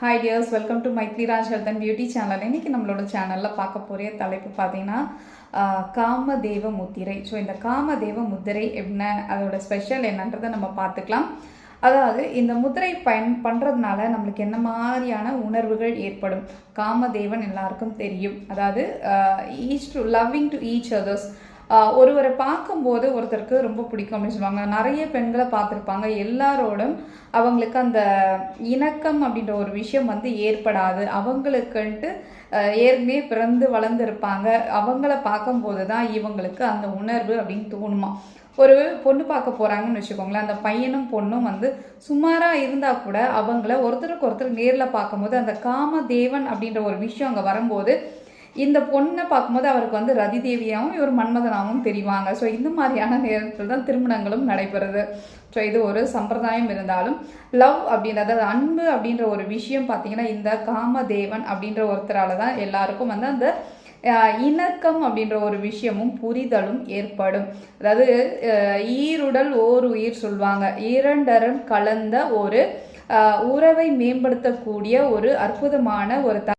Hi dears welcome to Maitriraj health and beauty channel இன்னைக்கு நம்மளோட சேனலில் பார்க்க போகிற தலைப்பு பார்த்தீங்கன்னா காமதேவ முத்திரை. ஸோ இந்த காமதேவ முத்திரை என்ன அதோட ஸ்பெஷல் என்னன்றதை நம்ம பார்த்துக்கலாம். அதாவது இந்த முத்திரை பயன் பண்ணுறதுனால நம்மளுக்கு என்ன மாதிரியான உணர்வுகள் ஏற்படும்? காமதேவன் எல்லாருக்கும் தெரியும். அதாவது each to loving to each others ஒருவரை பார்க்கும்போது ஒருத்தருக்கு ரொம்ப பிடிக்கும் அப்படின்னு சொல்லுவாங்க. நிறைய பெண்களை பார்த்துருப்பாங்க. எல்லாரோடும் அவங்களுக்கு அந்த இணக்கம் அப்படின்ற ஒரு விஷயம் வந்து ஏற்படாது. அவங்களுக்குன்ட்டு ஏற்கனவே பிறந்து வளர்ந்துருப்பாங்க. அவங்கள பார்க்கும்போது தான் இவங்களுக்கு அந்த உணர்வு அப்படின்னு தோணுமா? ஒரு பொண்ணு பார்க்க போகிறாங்கன்னு வச்சுக்கோங்களேன். அந்த பையனும் பொண்ணும் வந்து சுமாராக இருந்தால் கூட அவங்கள ஒருத்தருக்கு ஒருத்தர் நேரில் பார்க்கும்போது அந்த காமதேவன் அப்படின்ற ஒரு விஷயம் அங்கே வரும்போது இந்த பொண்ணை பார்க்கும்போது அவருக்கு வந்து ரதி தேவியாகவும் இவர் மன்மதனாகவும் தெரிவாங்க. ஸோ இந்த மாதிரியான நேரத்தில் தான் திருமணங்களும் நடைபெறுது. ஸோ இது ஒரு சம்பிரதாயம் இருந்தாலும் லவ் அப்படின்றது அதாவது அன்பு அப்படின்ற ஒரு விஷயம் பார்த்தீங்கன்னா இந்த காமதேவன் அப்படின்ற ஒருத்தரால தான் எல்லாருக்கும் வந்து அந்த இணக்கம் அப்படின்ற ஒரு விஷயமும் புரிதலும் ஏற்படும். அதாவது ஈருடல் ஓர் உயிர் சொல்லுவாங்க இரண்டரும் கலந்த ஒரு உறவை மேம்படுத்தக்கூடிய ஒரு அற்புதமான ஒரு த